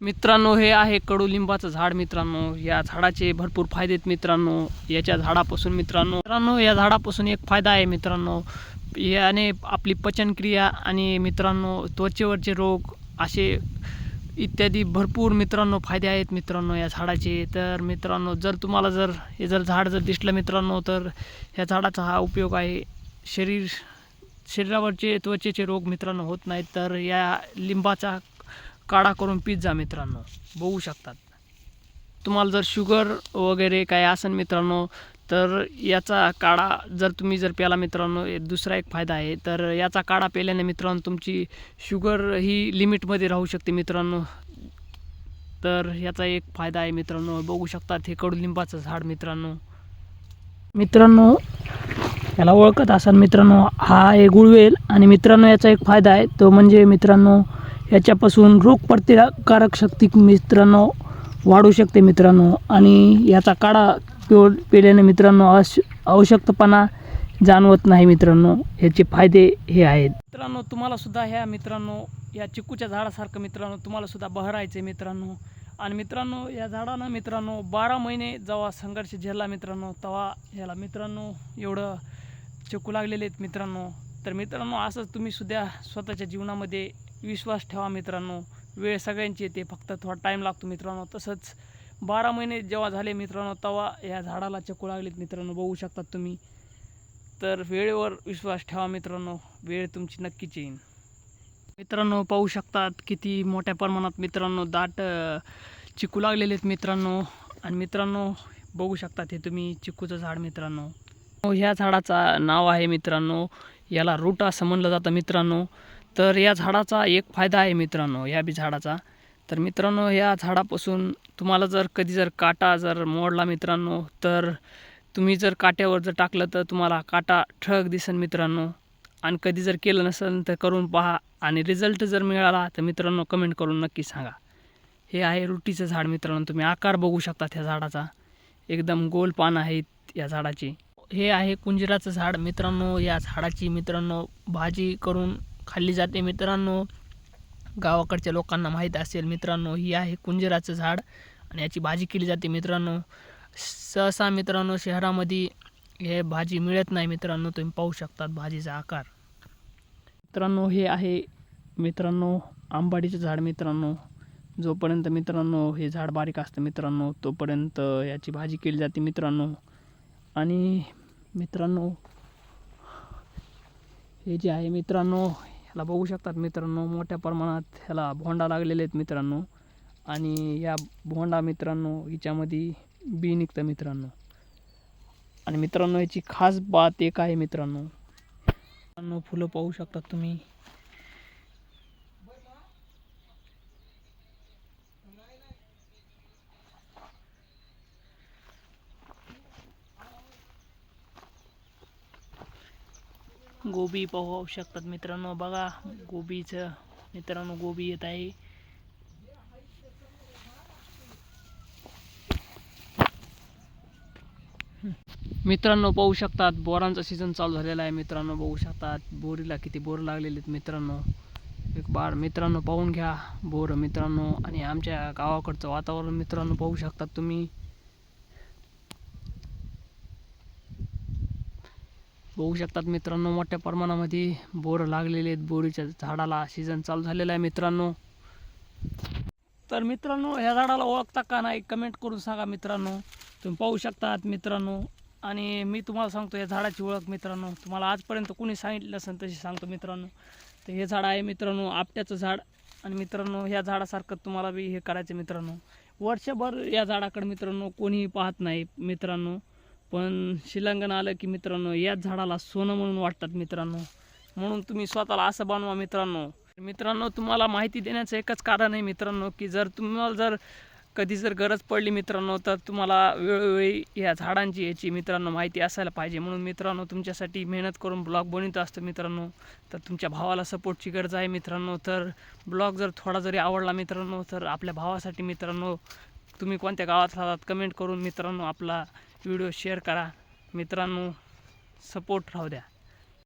मित्रांनो हे आहे कडुलिंबाचं झाड मित्रांनो. या झाडाचे भरपूर फायदे आहेत मित्रांनो. याच्या झाडापासून मित्रांनो मित्रांनो या झाडापासून एक फायदा आहे मित्रांनो. याने आपली पचनक्रिया आणि मित्रांनो त्वचेवरचे रोग असे इत्यादी भरपूर मित्रांनो फायदे आहेत मित्रांनो या झाडाचे. तर मित्रांनो जर तुम्हाला जर हे जर झाड जर दिसलं मित्रांनो तर ह्या झाडाचा हा उपयोग आहे. शरीर शरीरावरचे त्वचेचे रोग मित्रांनो होत नाहीत. तर या लिंबाचा काढा करून पीत जा मित्रांनो. बघू शकतात. तुम्हाला जर शुगर वगैरे काय असेल मित्रांनो तर याचा काढा जर तुम्ही जर प्याला मित्रांनो दुसरा एक फायदा आहे. तर याचा काढा प्याल्याने मित्रांनो तुमची शुगर ही लिमिटमध्ये राहू शकते मित्रांनो. तर याचा एक फायदा आहे मित्रांनो. बघू शकतात हे कडुलिंबाचं झाड मित्रांनो. मित्रांनो याला ओळखत असाल मित्रांनो हा एक गुळवेल. आणि मित्रांनो याचा एक फायदा आहे. तो म्हणजे मित्रांनो याच्यापासून रोग प्रतिकारक शक्ती मित्रांनो वाढू शकते मित्रांनो. आणि याचा काढा पिऊ पिल्याने मित्रांनो अश आवश्यकपणा जाणवत नाही मित्रांनो. ह्याचे फायदे हे आहेत. मित्रांनो तुम्हाला सुद्धा ह्या मित्रांनो या चिकूच्या झाडासारखं मित्रांनो तुम्हाला सुद्धा बहरायचे मित्रांनो. आणि मित्रांनो या झाडानं मित्रांनो बारा महिने जेव्हा संघर्ष झेलला मित्रांनो तेव्हा ह्याला मित्रांनो एवढं चिकू लागलेले आहेत मित्रांनो. तर मित्रांनो असंच तुम्ही सुद्धा स्वतःच्या जीवनामध्ये विश्वास ठेवा मित्रांनो. वेळ सगळ्यांची येते फक्त थोडा टाईम लागतो मित्रांनो. तसंच बारा महिने जेव्हा झाले मित्रांनो तेव्हा या झाडाला चकू लागलीत मित्रांनो बघू शकतात तुम्ही. तर वेळेवर विश्वास ठेवा मित्रांनो वेळ तुमची नक्कीच येईल मित्रांनो पाहू शकतात किती मोठ्या प्रमाणात मित्रांनो दाट चिकू लागलेले आहेत मित्रांनो. आणि मित्रांनो बघू शकतात हे तुम्ही चिकूचं झाड मित्रांनो. ह्या झाडाचा नाव आहे मित्रांनो याला रूट असं म्हणलं जातं मित्रांनो. तर या झाडाचा एक फायदा आहे मित्रांनो या बी झाडाचा. तर मित्रांनो या झाडापासून तुम्हाला जर कधी जर काटा जर मोडला मित्रांनो तर तुम्ही जर काट्यावर जर टाकलं तर तुम्हाला काटा ठळक दिसेल मित्रांनो. आणि कधी जर केलं नसेल तर करून पहा. आणि रिझल्ट जर मिळाला तर मित्रांनो कमेंट करून नक्की सांगा. हे आहे रुटीचं झाड मित्रांनो तुम्ही आकार बघू शकता त्या झाडाचा. एकदम गोल पान आहेत या झाडाची. हे आहे कुंजिराचं झाड मित्रांनो या झाडाची मित्रांनो भाजी करून खाल्ली जाते. मित्रांनो गावाकडच्या लोकांना माहीत असेल मित्रांनो ही आहे कुंजराचं झाड आणि याची भाजी केली जाते. मित्रांनो सहसा मित्रांनो शहरामध्ये हे भाजी मिळत नाही. मित्रांनो तुम्ही पाहू शकतात भाजीचा आकार. मित्रांनो हे आहे मित्रांनो आंबाडीचं झाड. मित्रांनो जोपर्यंत मित्रांनो हे झाड बारीक असतं मित्रांनो तोपर्यंत याची भाजी केली जाते मित्रांनो. आणि मित्रांनो हे जे आहे मित्रांनो ह्याला बघू शकतात मित्रांनो मोठ्या प्रमाणात ह्याला भोंडा लागलेले आहेत मित्रांनो. आणि या भोंडा मित्रांनो हिच्यामध्ये बी निघतं मित्रांनो. आणि मित्रांनो याची खास बात एक आहे मित्रांनो. मित्रांनो फुलं पाहू शकतात तुम्ही. गोबी पाहू शकतात मित्रांनो. बघा गोबीचं मित्रांनो गोबी येत आहे. मित्रांनो पाहू शकतात बोरांचा सीझन चालू झालेला आहे. मित्रांनो बघू शकतात बोरीला किती बोर लागलेले आहेत मित्रांनो. एक बार मित्रांनो पाहून घ्या. बोर मित्रांनो आणि आमच्या गावाकडचं वातावरण मित्रांनो पाहू शकतात तुम्ही. बघू शकतात मित्रांनो मोठ्या प्रमाणामध्ये बोर लागलेले आहेत. बोरीच्या झाडाला सीझन चालू झालेला आहे मित्रांनो. तर मित्रांनो ह्या झाडाला ओळखता का नाही कमेंट करून सांगा मित्रांनो. तुम्ही पाहू शकतात मित्रांनो. आणि मी तुम्हाला सांगतो या झाडाची ओळख मित्रांनो. तुम्हाला आजपर्यंत कोणी सांगितलं असेल तशी सांगतो मित्रांनो. तर हे झाड आहे मित्रांनो आपट्याचं झाड. आणि मित्रांनो ह्या झाडासारखं तुम्हाला बी हे करायचं मित्रांनो. वर्षभर या झाडाकडे मित्रांनो कोणीही पाहत नाही मित्रांनो. पण शिलांगण आलं की मित्रांनो याच झाडाला सोनं म्हणून वाटतात मित्रांनो. म्हणून तुम्ही स्वतःला असं बनवा मित्रांनो. मित्रांनो तुम्हाला माहिती देण्याचं एकच कारण आहे मित्रांनो की जर तुम्हाला जर कधी जर गरज पडली मित्रांनो तर तुम्हाला वेळोवेळी या झाडांची याची मित्रांनो माहिती असायला पाहिजे. म्हणून मित्रांनो तुमच्यासाठी मेहनत करून ब्लॉग बनवत असतो मित्रांनो. तर तुमच्या भावाला सपोर्टची गरज आहे मित्रांनो. तर ब्लॉग जर थोडा जरी आवडला मित्रांनो तर आपल्या भावासाठी मित्रांनो तुम्ही कोणत्या गावात राहतात कमेंट करून मित्रांनो आपला व्हिडिओ शेअर करा. मित्रांनो सपोर्ट राहू द्या.